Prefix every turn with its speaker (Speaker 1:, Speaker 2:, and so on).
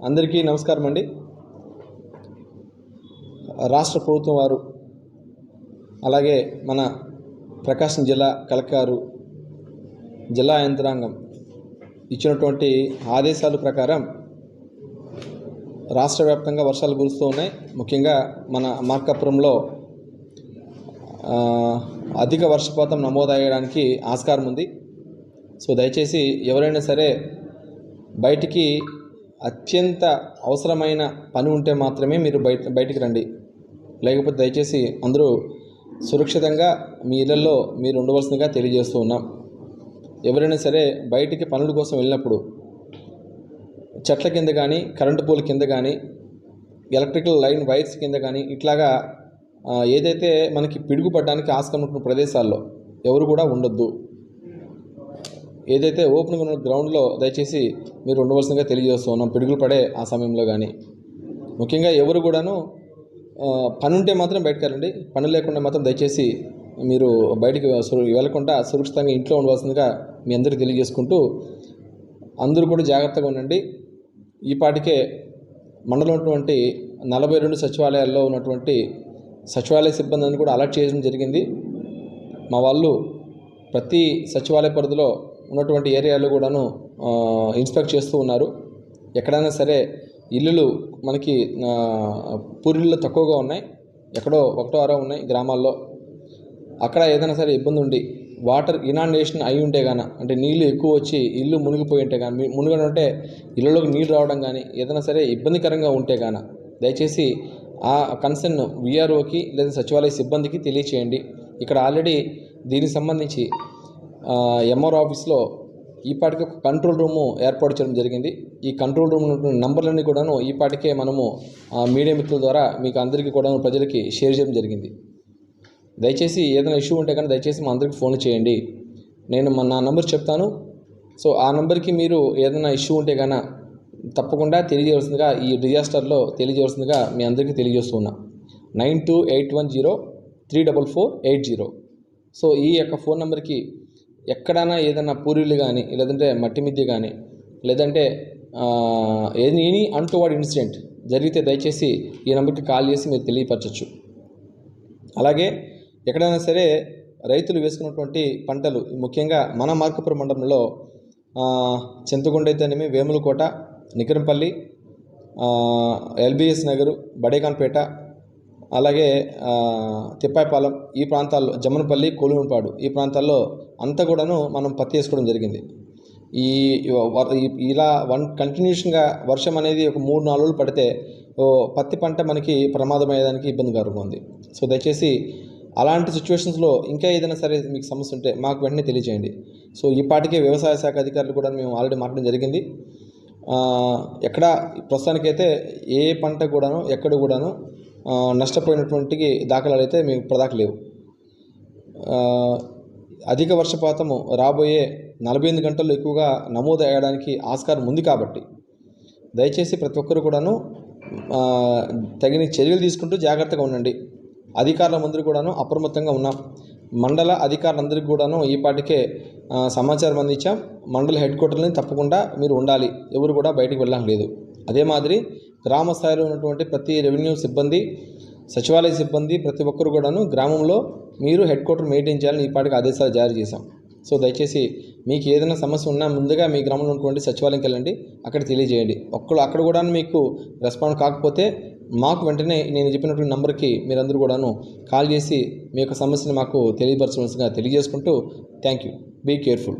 Speaker 1: అందరికీ నమస్కారం అండి. రాష్ట్ర ప్రభుత్వం వారు అలాగే మన ప్రకాశం జిల్లా కలెక్టారు జిల్లా యంత్రాంగం ఇచ్చినటువంటి ఆదేశాల ప్రకారం రాష్ట్ర వ్యాప్తంగా వర్షాలు కురుస్తూ ఉన్నాయి. ముఖ్యంగా మన మార్కాపురంలో అధిక వర్షపాతం నమోదయ్యడానికి ఆస్కారం ఉంది. సో దయచేసి ఎవరైనా సరే బయటికి అత్యంత అవసరమైన పని ఉంటే మాత్రమే మీరు బయట బయటికి రండి. లేకపోతే దయచేసి అందరూ సురక్షితంగా మీ ఇళ్ళలో మీరు ఉండవలసిందిగా తెలియజేస్తూ ఉన్నాం. ఎవరైనా సరే బయటికి పనుల కోసం వెళ్ళినప్పుడు చెట్ల కింద కానీ కరెంటు పోల్ కింద కానీ ఎలక్ట్రికల్ లైన్ వైర్స్ కింద కానీ ఇట్లాగా ఏదైతే మనకి పిడుగుపడడానికి ఆస్కారం ఉంటున్న ప్రదేశాల్లో ఎవరు కూడా ఉండొద్దు. ఏదైతే ఓపెన్గా ఉన్న గ్రౌండ్లో దయచేసి మీరు ఉండవలసిందిగా తెలియజేస్తున్నాం. పిడుగులు పడే ఆ సమయంలో కానీ ముఖ్యంగా ఎవరు కూడాను పని ఉంటే మాత్రం బయటకు వెళ్ళండి. పని లేకుండా మాత్రం దయచేసి మీరు బయటికి వెళ్ళకుండా వెళ్ళకుండా సురక్షితంగా ఇంట్లో ఉండవలసిందిగా మీ అందరికీ తెలియజేసుకుంటూ అందరూ కూడా జాగ్రత్తగా ఉండండి. ఈ పాటికే మండలం ఉన్నటువంటి నలభై రెండు సచివాలయాల్లో ఉన్నటువంటి సచివాలయ సిబ్బందిని కూడా అలర్ట్ చేయడం జరిగింది. మా వాళ్ళు ప్రతి సచివాలయ పరిధిలో ఉన్నటువంటి ఏరియాలో కూడాను ఇన్స్పెక్ట్ చేస్తూ ఉన్నారు. ఎక్కడైనా సరే ఇల్లులు మనకి ఆ, పూరిళ్ళు తక్కువగా ఉన్నాయి. ఎక్కడో ఒకటో ఆరో ఉన్నాయి గ్రామాల్లో. అక్కడ ఏదైనా సరే ఇబ్బంది ఉండి వాటర్ ఇనాండేషన్ అయి ఉంటే గాన అంటే నీళ్ళు ఎక్కువ వచ్చి ఇల్లు మునిగిపోయి ఉంటే కానీ మునిగడం అంటే ఇళ్ళలోకి నీళ్ళు రావడం కానీ ఏదైనా సరే ఇబ్బందికరంగా ఉంటే గాన దయచేసి ఆ కన్సర్న్ విఆర్ఓకి లేదా సచివాలయ సిబ్బందికి తెలియచేయండి. ఇక్కడ ఆల్రెడీ దీనికి సంబంధించి ఎంఆర్ ఆఫీస్లో ఈపాటికి ఒక కంట్రోల్ రూము ఏర్పాటు చేయడం జరిగింది. ఈ కంట్రోల్ రూమ్ నంబర్లన్నీ కూడాను ఈపాటికే మనము మీడియా మిత్రుల ద్వారా మీకు అందరికీ కూడా ప్రజలకి షేర్ చేయడం జరిగింది. దయచేసి ఏదైనా ఇష్యూ ఉంటే కానీ దయచేసి మా అందరికి ఫోన్ చేయండి. నేను మా నా నంబర్ చెప్తాను. సో ఆ నెంబర్కి మీరు ఏదైనా ఇష్యూ ఉంటే కానీ తప్పకుండా తెలియజేయవలసిందిగా ఈ డిజాస్టర్లో తెలియజేయవలసిందిగా మీ అందరికీ తెలియజేస్తున్నా. Nine two eight one zero three double four eight zero. So ఈ యొక్క ఫోన్ నెంబర్కి ఎక్కడైనా ఏదైనా పూరీలు కానీ లేదంటే మట్టి మిద్ది కానీ లేదంటే ఎనీ అంటువాడు ఇన్సిడెంట్ జరిగితే దయచేసి ఈ నెంబర్కి కాల్ చేసి మీరు తెలియపరచచ్చు. అలాగే ఎక్కడైనా సరే రైతులు వేసుకున్నటువంటి పంటలు ముఖ్యంగా మన మార్కపురం మండలంలో ఆ, చింతగుండ అయితేనేమి వేములకోట నికరంపల్లి ఎల్బిఎస్ నగరు బడేకాన్పేట అలాగే తిప్పాయిపాలెం ఈ ప్రాంతాల్లో జమ్మనపల్లి కోలుమపాడు ఈ ప్రాంతాల్లో అంతా కూడాను మనం పత్తి వేసుకోవడం జరిగింది. ఈ ఇలా వన్ కంటిన్యూషన్గా వర్షం అనేది ఒక మూడు నాలుగు రోజులు పడితే ఓ పత్తి పంట మనకి ప్రమాదమయ్యేదానికి ఇబ్బందికరంగా ఉంది. సో దయచేసి అలాంటి సిచ్యువేషన్స్లో ఇంకా ఏదైనా సరే మీకు సమస్య ఉంటే మాకు వెంటనే తెలియజేయండి. సో ఈ పాటికే వ్యవసాయ శాఖ అధికారులు కూడా మేము ఆల్రెడీ మాట్లాడడం జరిగింది. ఎక్కడ ప్రస్తుతానికైతే ఏ పంట కూడాను ఎక్కడ కూడాను నష్టపోయినటువంటి దాఖలాలు అయితే మీకు ప్రదాకా లేవు. అధిక వర్షపాతము రాబోయే నలభై ఎనిమిది గంటల్లో ఎక్కువగా నమోదు అయ్యడానికి ఆస్కారం ఉంది కాబట్టి దయచేసి ప్రతి ఒక్కరు కూడాను తగిన చర్యలు తీసుకుంటూ జాగ్రత్తగా ఉండండి. అధికారుల మందరూ కూడాను అప్రమత్తంగా ఉన్నాం. మండల అధికారులందరికీ కూడాను ఈ పాటికే సమాచారం అందించాం. మండల హెడ్ క్వార్టర్ని తప్పకుండా మీరు ఉండాలి. ఎవరు కూడా బయటికి వెళ్ళడం లేదు. అదే మాదిరి గ్రామ స్థాయిలో ఉన్నటువంటి ప్రతి రెవెన్యూ సిబ్బంది సచివాలయ సిబ్బంది ప్రతి ఒక్కరు కూడాను గ్రామంలో మీరు హెడ్ క్వార్టర్ మెయింటైన్ చేయాలని ఈపాటికి ఆదేశాలు జారీ చేశాం. సో దయచేసి మీకు ఏదైనా సమస్య ఉన్నా ముందుగా మీ గ్రామంలో ఉన్నటువంటి సచివాలయంకి వెళ్ళండి అక్కడ తెలియజేయండి. ఒక్కళ్ళు అక్కడ కూడా మీకు రెస్పాండ్ కాకపోతే మాకు వెంటనే నేను చెప్పినటువంటి నంబర్కి మీరందరూ కూడాను కాల్ చేసి మీ యొక్క సమస్యను మాకు తెలియపరచవలసిందిగా తెలియజేసుకుంటూ థ్యాంక్ యూ. Be careful.